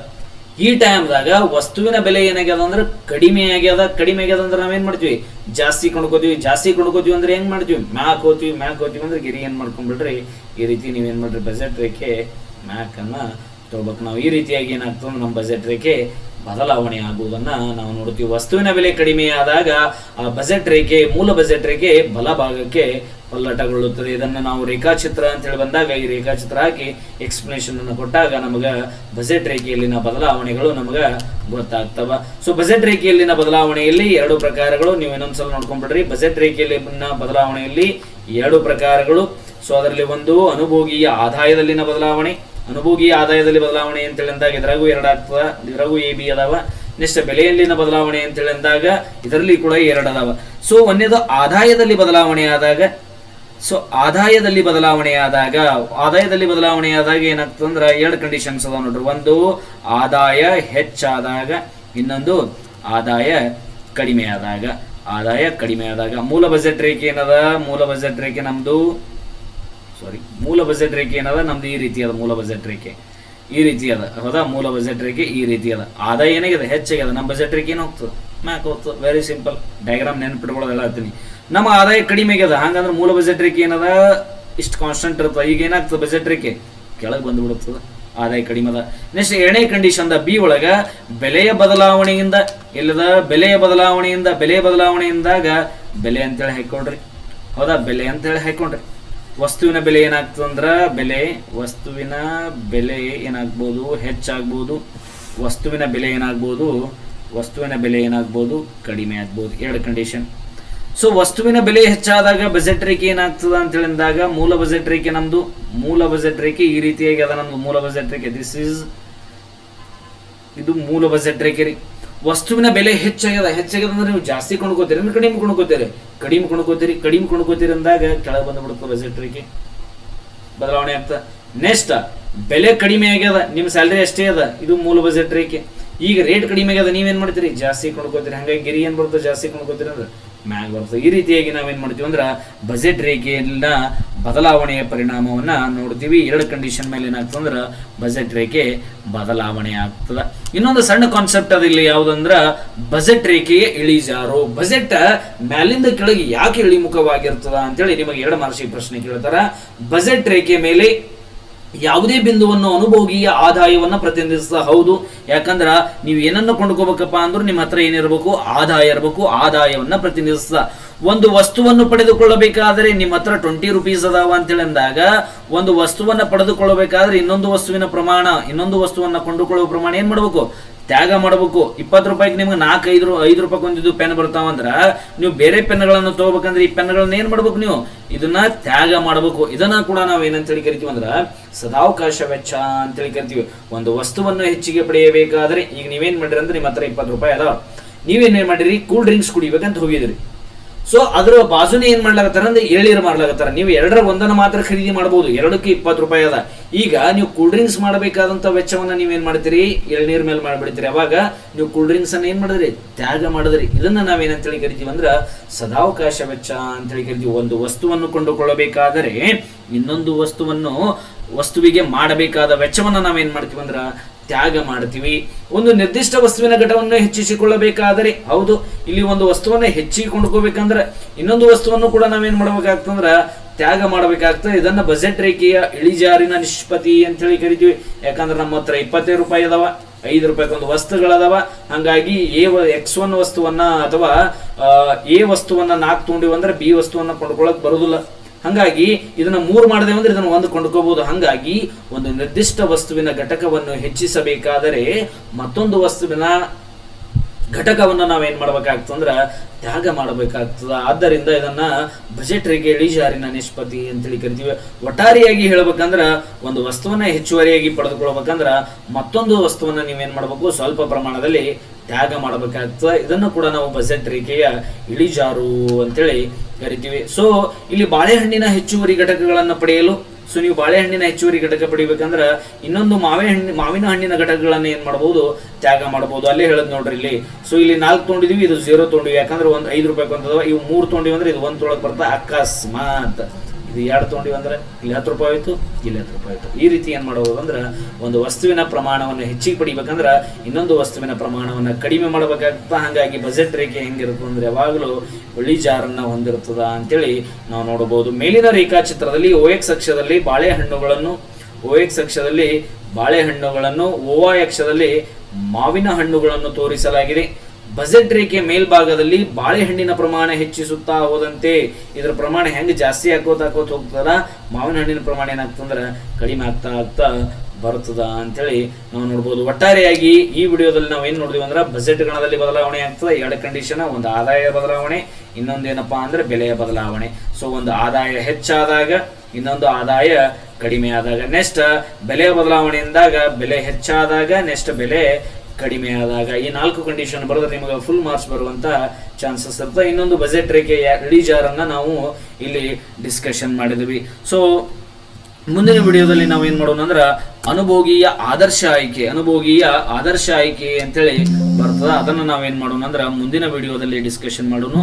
ಈ ಟೈಮ್ದಾಗ ವಸ್ತುವಿನ ಬೆಲೆ ಏನಾಗ್ಯದ ಅಂದ್ರೆ ಕಡಿಮೆ ಆಗ್ಯದ ಕಡಿಮೆ ಆಗ್ಯದ ಅಂದ್ರೆ ನಾವೇನ್ ಮಾಡ್ತೀವಿ? ಜಾಸ್ತಿ ಕೊಂಡ್ಕೋತೀವಿ ಜಾಸ್ತಿ ಕೊಂಡ್ಕೋತೀವಿ ಅಂದ್ರೆ ಹೆಂಗ್ ಮಾಡ್ತೀವಿ? ಮ್ಯಾಕ್ ಹೋತೀವಿ ಮ್ಯಾಕ್ ಹೋತೀವಿ ಅಂದ್ರೆ ಗಿರಿ ಏನ್ ಮಾಡ್ಕೊಂಡ್ಬಿಡ್ರಿ? ಈ ರೀತಿ ನೀವೇನ್ ಮಾಡ್ರಿ? ಬಜೆಟ್ ರೇಖೆ ಮ್ಯಾಕ್ ಅನ್ನ ತಗೋಬೇಕು. ನಾವು ಈ ರೀತಿಯಾಗಿ ಏನಾಗ್ತದೆ ನಮ್ಮ ಬಜೆಟ್ ರೇಖೆ ಬದಲಾವಣೆ ಆಗುವುದನ್ನ ನಾವು ನೋಡ್ತೀವಿ ವಸ್ತುವಿನ ಬೆಲೆ ಕಡಿಮೆಯಾದಾಗ ಆ ಬಜೆಟ್ ರೇಖೆ, ಮೂಲ ಬಜೆಟ್ ರೇಖೆ ಬಲಭಾಗಕ್ಕೆ ಪಲ್ಲಟಗೊಳ್ಳುತ್ತದೆ. ಇದನ್ನ ನಾವು ರೇಖಾಚಿತ್ರ ಅಂತ ಹೇಳಿ ಬಂದಾಗ ಈ ರೇಖಾಚಿತ್ರ ಹಾಕಿ ಎಕ್ಸ್ಪ್ಲನೇಷನ್ ಅನ್ನು ಕೊಟ್ಟಾಗ ನಮಗೆ ಬಜೆಟ್ ರೇಖೆಯಲ್ಲಿನ ಬದಲಾವಣೆಗಳು ನಮಗೆ ಗೊತ್ತಾಗ್ತವ. ಸೊ ಬಜೆಟ್ ರೇಖೆಯಲ್ಲಿನ ಬದಲಾವಣೆಯಲ್ಲಿ ಎರಡು ಪ್ರಕಾರಗಳು. ನೀವು ಇನ್ನೊಂದ್ಸಲ ನೋಡ್ಕೊಂಡ್ಬಿಡ್ರಿ. ಬಜೆಟ್ ರೇಖೆಯಲ್ಲಿನ ಬದಲಾವಣೆಯಲ್ಲಿ ಎರಡು ಪ್ರಕಾರಗಳು. ಸೊ ಅದರಲ್ಲಿ ಒಂದು ಅನುಭೋಗಿಯ ಆದಾಯದಲ್ಲಿನ ಬದಲಾವಣೆ ಅನುಭೋಗಿಯ ಆದಾಯದಲ್ಲಿ ಬದಲಾವಣೆ ಅಂತ ಅಂದಾಗ ಇದರಾಗೂ ಎರಡು ಆಗ್ತದ ಇದರಾಗೂ ಎ ಬಿ ಅದಾವ. ನೆಕ್ಸ್ಟ್ ಬೆಲೆಯಲ್ಲಿನ ಬದಲಾವಣೆ ಅಂತೇಳಿ ಅಂದಾಗ ಇದರಲ್ಲಿ ಕೂಡ ಎರಡು ಅದಾವ. ಸೊ ಒಂದೇದು ಆದಾಯದಲ್ಲಿ ಬದಲಾವಣೆ ಆದಾಗ ಸೊ ಆದಾಯದಲ್ಲಿ ಬದಲಾವಣೆ ಆದಾಗ, ಆದಾಯದಲ್ಲಿ ಬದಲಾವಣೆ ಆದಾಗ ಏನಾಗ್ತದೆ ಅಂದ್ರೆ ಎರಡು ಕಂಡೀಷನ್ಸ್ ಅದಾವ ನೋಡ್ರಿ. ಒಂದು, ಆದಾಯ ಹೆಚ್ಚಾದಾಗ, ಇನ್ನೊಂದು, ಆದಾಯ ಕಡಿಮೆ ಆದಾಗ. ಆದಾಯ ಕಡಿಮೆ ಆದಾಗ. ಮೂಲ ಬಜೆಟ್ ರೇಖೆ ಏನದ? ಮೂಲ ಬಜೆಟ್ ರೇಖೆ ನಮ್ದು ಸಾರಿ ಮೂಲ ಬಜೆಟ್ ರೇಖೆ ಏನದ? ನಮ್ದು ಈ ರೀತಿ ಅದ ಮೂಲ ಬಜೆಟ್ ರೇಖೆ. ಈ ರೀತಿ ಅದ. ಹೌದಾ ಮೂಲ ಬಜೆಟ್ ರೇಖೆ ಈ ರೀತಿ ಅದ. ಆದಾಯ ಏನಾಗಿದೆ? ಹೆಚ್ಚಾಗ್ಯದ ನಮ್ಮ ಬಜೆಟ್ ರೇಖೆ ಏನು ಹೋಗ್ತದೆ? ಮ್ಯಾಕ್ ಹೋಗ್ತದೆ. ವೆರಿ ಸಿಂಪಲ್ ಡಯಾಗ್ರಾಮ್ ನೆನ್ಪಿಟ್ಕೊಳ್ಳೋದೆಲ್ಲ ಹೇಳ್ತೀನಿ. ನಮ್ಮ ಆದಾಯ ಕಡಿಮೆ ಆಗ್ಯದ. ಹಂಗಂದ್ರೆ ಮೂಲ ಬಜೆಟ್ ರೇಖೆ ಏನದ? ಇಷ್ಟು ಕಾನ್ಸ್ಟೆಂಟ್ ಇರ್ತದೆ. ಈಗ ಏನಾಗ್ತದೆ ಬಜೆಟ್ ರೇಖೆ? ಕೆಳಗೆ ಬಂದುಬಿಡುತ್ತದೆ. ಆದಾಯ ಕಡಿಮೆ ಅದ. ನೆಕ್ಸ್ಟ್ ಎರಡನೇ ಕಂಡೀಷನ್ ಬಿ ಒಳಗ ಬೆಲೆಯ ಬದಲಾವಣೆಯಿಂದ ಇಲ್ಲದ ಬೆಲೆಯ ಬದಲಾವಣೆಯಿಂದ ಬೆಲೆ ಬದಲಾವಣೆಯಿಂದಾಗ ಬೆಲೆ ಅಂತೇಳಿ ಹಾಕೊಂಡ್ರಿ ಹೌದಾ? ಬೆಲೆ ಅಂತೇಳಿ ಹಾಕೊಂಡ್ರಿ ವಸ್ತುವಿನ ಬೆಲೆ ಏನಾಗ್ತದಂದ್ರೆ ಬೆಲೆ, ವಸ್ತುವಿನ ಬೆಲೆ ಏನಾಗ್ಬೋದು, ಹೆಚ್ಚಾಗ್ಬೋದು, ವಸ್ತುವಿನ ಬೆಲೆ ಏನಾಗ್ಬೋದು, ವಸ್ತುವಿನ ಬೆಲೆ ಏನಾಗ್ಬೋದು, ಕಡಿಮೆ ಆಗ್ಬೋದು. ಎರಡು ಕಂಡೀಷನ್ ಸೊ ವಸ್ತುವಿನ ಬೆಲೆ ಹೆಚ್ಚಾದಾಗ ಬಜೆಟ್ ರೇಖೆ ಏನಾಗ್ತದ ಅಂತ ಹೇಳಿದಾಗ ಮೂಲ ಬಜೆಟ್ ರೇಖೆ ನಮ್ದು. ಮೂಲ ಬಜೆಟ್ ರೇಖೆ ಈ ರೀತಿಯಾಗಿ ಅದ ನಮ್ದು ಮೂಲ ಬಜೆಟ್ ರೇಖೆ. ದಿಸ್ ಇಸ್ ಇದು ಮೂಲ ಬಜೆಟ್ ರೇಖೆ ರೀ. ವಸ್ತುವಿನ ಬೆಲೆ ಹೆಚ್ಚಾಗ್ಯದ. ಹೆಚ್ಚಾಗ್ಯದ ಅಂದ್ರೆ ನೀವು ಜಾಸ್ತಿ ಕೊಂಡ್ಕೋತೀರಿ ಅಂದ್ರೆ ಕಡಿಮೆ ಕೊಂಡ್ಕೋತೀರಿ. ಕಡಿಮೆ ಕೊಂಡ್ಕೋತೀರಿ ಕಡಿಮೆ ಕೊಂಡ್ಕೋತೀರಿ ಅಂದಾಗ ಕೆಳಗೆ ಬಂದ್ಬಿಡುತ್ತೆ ರೇಖೆ. ಬದಲಾವಣೆ ಆಗ್ತದೆ ನೆಕ್ಸ್ಟ್ ಬೆಲೆ ಕಡಿಮೆ ಆಗ್ಯದ. ನಿಮ್ಮ ಸ್ಯಾಲ್ರಿ ಅಷ್ಟೇ ಅದ. ಇದು ಮೂಲ ಬಜೆಟ್ ರೇಖೆ. ಈಗ ರೇಟ್ ಕಡಿಮೆ ಆಗ್ಯದ, ನೀವೇನ್ ಮಾಡ್ತೀರಿ? ಜಾಸ್ತಿ ಕೊಂಡ್ಕೋತೀರಿ. ಹಂಗಾಗಿ ಗಿರಿ ಏನ್ ಬರ್ತದೆ? ಜಾಸ್ತಿ ಕೊಂಡ್ಕೋತೀರಿ ಅಂದ್ರೆ ಮ್ಯಾಗ್ ಬರ್ತದೆ ಈ ರೀತಿಯಾಗಿ ನಾವೇನ್ ಮಾಡ್ತೀವಿ ಅಂದ್ರೆ ಬಜೆಟ್ ರೇಖೆಯಲ್ಲಿನ ಬದಲಾವಣೆಯ ಪರಿಣಾಮವನ್ನ ನೋಡ್ತೀವಿ. ಎರಡು ಕಂಡೀಷನ್ ಮೇಲೆ ಏನಾಗ್ತದೆ ಅಂದ್ರೆ ಬಜೆಟ್ ರೇಖೆ ಬದಲಾವಣೆ ಆಗ್ತದ. ಇನ್ನೊಂದು ಸಣ್ಣ ಕಾನ್ಸೆಪ್ಟ್ ಅದಿಲ್ಲ ಯಾವ್ದಂದ್ರ ಬಜೆಟ್ ರೇಖೆಯ ಇಳಿಜಾರು. ಬಜೆಟ್ ಮ್ಯಾಲಿಂದ ಕೆಳಗೆ ಯಾಕೆ ಇಳಿಮುಖವಾಗಿರ್ತದ ಅಂತೇಳಿ ನಿಮಗೆ ಎರಡು ಮಾರ್ಷಿ ಪ್ರಶ್ನೆ ಕೇಳ್ತಾರ. ಬಜೆಟ್ ರೇಖೆ ಮೇಲೆ ಯಾವುದೇ ಬಿಂದುವನ್ನು ಅನುಭೋಗಿಯ ಆದಾಯವನ್ನು ಪ್ರತಿನಿಧಿಸ್ತಾ ಹೌದು. ಯಾಕಂದ್ರೆ ನೀವು ಏನನ್ನ ಕೊಂಡ್ಕೋಬೇಕಪ್ಪ ಅಂದ್ರೂ ನಿಮ್ಮ ಹತ್ರ ಏನಿರಬೇಕು, ಆದಾಯ ಇರಬೇಕು, ಆದಾಯವನ್ನು ಪ್ರತಿನಿಧಿಸ್ತಾ. ಒಂದು ವಸ್ತುವನ್ನು ಪಡೆದುಕೊಳ್ಳಬೇಕಾದ್ರೆ ನಿಮ್ಮ ಹತ್ರ ಟ್ವೆಂಟಿ ರುಪೀಸ್ ಅದಾವ ಅಂತೇಳಿ ಅಂದಾಗ ಒಂದು ವಸ್ತುವನ್ನ ಪಡೆದುಕೊಳ್ಳಬೇಕಾದ್ರೆ ಇನ್ನೊಂದು ವಸ್ತುವಿನ ಪ್ರಮಾಣ, ಇನ್ನೊಂದು ವಸ್ತುವನ್ನ ಕೊಂಡುಕೊಳ್ಳುವ ಪ್ರಮಾಣ ಏನ್ ಮಾಡಬೇಕು? ತ್ಯಾಗ ಮಾಡಬೇಕು. ಇಪ್ಪತ್ತು ರೂಪಾಯಿಗೆ ನಿಮ್ಗೆ ನಾಲ್ಕು, ಐದು ಐದು ರೂಪಾಯಿ ಒಂದಿದ್ದು ಪೆನ್ ಬರ್ತಾವಂದ್ರ ನೀವು ಬೇರೆ ಪೆನ್ಗಳನ್ನು ತಗೋಬೇಕಂದ್ರೆ ಈ ಪೆನ್ಗಳನ್ನ ಏನ್ ಮಾಡ್ಬೇಕು ನೀವು? ಇದನ್ನ ತ್ಯಾಗ ಮಾಡಬೇಕು. ಇದನ್ನ ಕೂಡ ನಾವು ಏನಂತೇಳಿ ಕರಿತೀವಿ ಅಂದ್ರ ಸದಾವಕಾಶ ವೆಚ್ಚ ಅಂತೇಳಿ ಕರಿತೀವಿ. ಒಂದು ವಸ್ತುವನ್ನು ಹೆಚ್ಚಿಗೆ ಪಡೆಯಬೇಕಾದ್ರೆ ಈಗ ನೀವೇನ್ ಮಾಡಿರಿ ಅಂದ್ರೆ ನಿಮ್ಮ ಹತ್ರ ಇಪ್ಪತ್ತು ರೂಪಾಯಿ ಅದಾವ. ನೀವೇನ್ ಮಾಡಿರಿ? ಕೂಲ್ ಡ್ರಿಂಕ್ಸ್ ಕುಡಿಬೇಕಂತ ಹೋಗಿದ್ರಿ. ಸೊ ಅದ್ರ ಬಾಜುನೇ ಏನ್ ಮಾಡ್ಲಾಕತ್ತಾರ ಅಂದ್ರೆ ಏಳಿರ್ ಮಾಡ್ಲಾಕತ್ತಾರ. ನೀವು ಎರಡರ ಒಂದನ್ನ ಮಾತ್ರ ಖರೀದಿ ಮಾಡಬಹುದು ಎರಡಕ್ಕೆ ಇಪ್ಪತ್ತು ರೂಪಾಯಿ ಅದ. ಈಗ ನೀವು ಕೂಲ್ ಡ್ರಿಂಕ್ಸ್ ಮಾಡಬೇಕಾದಂತ ವೆಚ್ಚವನ್ನ ನೀವೇನ್ ಮಾಡ್ತೀರಿ? ಎಳನೀರ್ ಮೇಲೆ ಮಾಡ್ಬಿಡ್ತೀರಿ. ಅವಾಗ ನೀವು ಕೂಲ್ ಡ್ರಿಂಕ್ಸ್ ಅನ್ನ ಏನ್ ಮಾಡಿದ್ರಿ? ತ್ಯಾಗ ಮಾಡಿದ್ರಿ. ಇದನ್ನ ನಾವೇನಂತೇಳಿ ಕರಿತೀವಿ ಅಂದ್ರ ಸದಾವಕಾಶ ವೆಚ್ಚ ಅಂತೇಳಿ ಕರಿತೀವಿ. ಒಂದು ವಸ್ತುವನ್ನು ಕೊಂಡುಕೊಳ್ಳಬೇಕಾದರೆ ಇನ್ನೊಂದು ವಸ್ತುವನ್ನು ವಸ್ತುವಿಗೆ ಮಾಡಬೇಕಾದ ವೆಚ್ಚವನ್ನ ನಾವೇನ್ ಮಾಡ್ತೀವಿ ಅಂದ್ರ ತ್ಯಾಗ ಮಾಡ್ತೀವಿ. ಒಂದು ನಿರ್ದಿಷ್ಟ ವಸ್ತುವಿನ ಘಟವನ್ನು ಹೆಚ್ಚಿಸಿಕೊಳ್ಳಬೇಕಾದರೆ, ಹೌದು, ಇಲ್ಲಿ ಒಂದು ವಸ್ತುವನ್ನ ಹೆಚ್ಚಿಗೆ ಕೊಂಡ್ಕೋಬೇಕಂದ್ರೆ, ಇನ್ನೊಂದು ವಸ್ತುವನ್ನು ಕೂಡ ನಾವೇನ್ ಮಾಡ್ಬೇಕಾಗ್ತಂದ್ರ, ತ್ಯಾಗ ಮಾಡಬೇಕಾಗ್ತದೆ. ಇದನ್ನ ಬಜೆಟ್ ರೇಖೆಯ ಇಳಿಜಾರಿನ ನಿಷ್ಪತಿ ಅಂತ ಹೇಳಿ ಕರಿತೀವಿ. ಯಾಕಂದ್ರೆ ನಮ್ಮ ಹತ್ರ ಇಪ್ಪತ್ತೈದು ರೂಪಾಯಿ ಅದಾವ, ಐದು ರೂಪಾಯಿಗೊಂದು ವಸ್ತುಗಳದಾವ. ಹಂಗಾಗಿ ಎ ಎಕ್ಸ್ ಒನ್ ವಸ್ತುವನ್ನ ಅಥವಾ ಎ ವಸ್ತುವನ್ನ ನಾಲ್ಕು ತೊಗೊಂಡಿವಂದ್ರೆ ಬಿ ವಸ್ತುವನ್ನ ಕೊಂಡ್ಕೊಳಕ್ ಬರುದಿಲ್ಲ. ಹಂಗಾಗಿ ಇದನ್ನ ಮೂರು ಮಾಡಿದೆ ಅಂದ್ರೆ ಇದನ್ನ ಒಂದು ಕೊಂಡ್ಕೋಬಹುದು ಹಂಗಾಗಿ ಒಂದು ನಿರ್ದಿಷ್ಟ ವಸ್ತುವಿನ ಘಟಕವನ್ನು ಹೆಚ್ಚಿಸಬೇಕಾದರೆ ಮತ್ತೊಂದು ವಸ್ತುವಿನ ಘಟಕವನ್ನು ನಾವೇನ್ ಅಂದ್ರೆ ತ್ಯಾಗ ಮಾಡಬೇಕಾಗ್ತದ. ಆದ್ದರಿಂದ ಇದನ್ನ ಬಜೆಟ್ ರೇಖೆ ಇಳಿಜಾರಿನ ನಿಷ್ಪತ್ತಿ ಅಂತೇಳಿ ಕರಿತೀವಿ. ಒಟ್ಟಾರೆಯಾಗಿ ಹೇಳ್ಬೇಕಂದ್ರೆ ಒಂದು ವಸ್ತುವನ್ನ ಹೆಚ್ಚುವರಿಯಾಗಿ ಪಡೆದುಕೊಳ್ಬೇಕಂದ್ರೆ ಮತ್ತೊಂದು ವಸ್ತುವನ್ನ ನೀವೇನ್ ಮಾಡಬೇಕು? ಸ್ವಲ್ಪ ಪ್ರಮಾಣದಲ್ಲಿ ತ್ಯಾಗ ಮಾಡಬೇಕಾಗ್ತದೆ. ಇದನ್ನು ಕೂಡ ನಾವು ಬಜೆಟ್ ರೇಖೆಯ ಇಳಿಜಾರು ಅಂತೇಳಿ ಕರಿತೀವಿ. ಸೊ ಇಲ್ಲಿ ಬಾಳೆಹಣ್ಣಿನ ಹೆಚ್ಚುವರಿ ಘಟಕಗಳನ್ನು ಪಡೆಯಲು ಸೊ ನೀವು ಬಾಳೆಹಣ್ಣಿನ ಹೆಚ್ಚುವರಿ ಘಟಕ ಪಡಿಬೇಕಂದ್ರೆ ಇನ್ನೊಂದು ಮಾವಿನ ಹಣ್ಣಿನ ಮಾವಿನ ಹಣ್ಣಿನ ಘಟಕಗಳನ್ನ ಏನ್ ಮಾಡಬಹುದು ತ್ಯಾಗ ಮಾಡಬಹುದು ಅಲ್ಲೇ ಹೇಳದ್ ನೋಡ್ರಿ ಇಲ್ಲಿ. ಸೊ ಇಲ್ಲಿ ನಾಲ್ಕು ತೊಗೊಂಡಿದೀವಿ ಇದು ಜೀರೋ ತೊಗೊಂಡಿವಿ ಯಾಕಂದ್ರೆ ಒಂದ್ ಐದು ರೂಪಾಯಿ ಇವು ಮೂರು ತೊಗೊಂಡಿವಿ ಅಂದ್ರೆ ಇದು ಒಂದ್ ತೊಳಕ್ ಬರ್ತಾ ಅಕಸ್ಮಾತ್. ಇದು ಎರಡು ತೊಗೊಂಡಿವಿ ಅಂದ್ರೆ ಇಲ್ಲಿ ಹತ್ತು ರೂಪಾಯಿ ಆಯ್ತು ಇಲ್ಲಿ ಹತ್ತು ರೂಪಾಯಿ ಆಯ್ತು ಈ ರೀತಿ ಏನು ಮಾಡಬಹುದು ಅಂದ್ರೆ ಒಂದು ವಸ್ತುವಿನ ಪ್ರಮಾಣವನ್ನು ಹೆಚ್ಚಿಗೆ ಪಡಿಬೇಕಂದ್ರೆ ಇನ್ನೊಂದು ವಸ್ತುವಿನ ಪ್ರಮಾಣವನ್ನು ಕಡಿಮೆ ಮಾಡಬೇಕಾಗ್ತದ. ಹಾಗಾಗಿ ಬಜೆಟ್ ರೇಖೆ ಹೆಂಗಿರುತ್ತೆ ಅಂದ್ರೆ ಯಾವಾಗಲೂ ಜಾರನ್ನು ಹೊಂದಿರ್ತದ ಅಂತೇಳಿ ನಾವು ನೋಡಬಹುದು. ಮೇಲಿನ ರೇಖಾಚಿತ್ರದಲ್ಲಿ ಓ ಎಕ್ಸ್ ಅಕ್ಷದಲ್ಲಿ ಬಾಳೆಹಣ್ಣುಗಳನ್ನು ಓ ಎಕ್ಸ್ ಅಕ್ಷದಲ್ಲಿ ಬಾಳೆಹಣ್ಣುಗಳನ್ನು ಓವಾ ಅಕ್ಷದಲ್ಲಿ ಮಾವಿನ ಹಣ್ಣುಗಳನ್ನು ತೋರಿಸಲಾಗಿದೆ. ಬಜೆಟ್ ರೇಖೆ ಮೇಲ್ಭಾಗದಲ್ಲಿ ಬಾಳೆಹಣ್ಣಿನ ಪ್ರಮಾಣ ಹೆಚ್ಚಿಸುತ್ತಾ ಹೋದಂತೆ ಇದರ ಪ್ರಮಾಣ ಹೆಂಗೆ ಜಾಸ್ತಿ ಹಾಕೋತ ಹಾಕೋತ ಹೋಗ್ತದ ಮಾವಿನ ಹಣ್ಣಿನ ಪ್ರಮಾಣ ಏನಾಗ್ತಂದ್ರೆ ಕಡಿಮೆ ಆಗ್ತಾ ಆಗ್ತಾ ಬರ್ತದ ಅಂತೇಳಿ ನಾವು ನೋಡ್ಬೋದು. ಒಟ್ಟಾರೆಯಾಗಿ ಈ ವಿಡಿಯೋದಲ್ಲಿ ನಾವು ಏನು ನೋಡಿದ್ವಿ ಅಂದ್ರೆ ಬಜೆಟ್ ಗಣದಲ್ಲಿ ಬದಲಾವಣೆ ಆಗ್ತದೆ, ಎರಡು ಕಂಡೀಷನ್, ಒಂದು ಆದಾಯ ಬದಲಾವಣೆ ಇನ್ನೊಂದೇನಪ್ಪ ಅಂದ್ರೆ ಬೆಲೆಯ ಬದಲಾವಣೆ. ಸೊ, ಒಂದು ಆದಾಯ ಹೆಚ್ಚಾದಾಗ, ಇನ್ನೊಂದು ಆದಾಯ ಕಡಿಮೆ ಆದಾಗ. ನೆಕ್ಸ್ಟ್, ಬೆಲೆಯ ಬದಲಾವಣೆಯಿಂದಾಗ ಬೆಲೆ ಹೆಚ್ಚಾದಾಗ, ನೆಕ್ಸ್ಟ್ ಬೆಲೆ ಕಡಿಮೆ ಆದಾಗ ಈ ನಾಲ್ಕು ಕಂಡೀಷನ್ ಬರೆದ್ರೆ ನಿಮಗೆ ಫುಲ್ ಮಾರ್ಕ್ಸ್ ಬರುವಂತ ಚಾನ್ಸಸ್ ಇರ್ತದೆ ಇನ್ನೊಂದು ಬಜೆಟ್ ರೇಖೆಯ ಇಳಿಜಾರನ್ನ ನಾವು ಇಲ್ಲಿ ಡಿಸ್ಕಷನ್ ಮಾಡಿದ್ವಿ. ಸೊ ಮುಂದಿನ ವಿಡಿಯೋದಲ್ಲಿ ನಾವು ಏನ್ ಮಾಡೋಣ ಅಂದ್ರೆ ಅನುಭೋಗಿಯ ಆದರ್ಶ ಆಯ್ಕೆ, ಅನುಭೋಗಿಯ ಆದರ್ಶ ಆಯ್ಕೆ ಅಂತೇಳಿ ಬರ್ತದ. ಅದನ್ನ ನಾವೇನ್ ಮಾಡೋಣ ಅಂದ್ರೆ ಮುಂದಿನ ವಿಡಿಯೋದಲ್ಲಿ ಡಿಸ್ಕಷನ್ ಮಾಡೋಣ.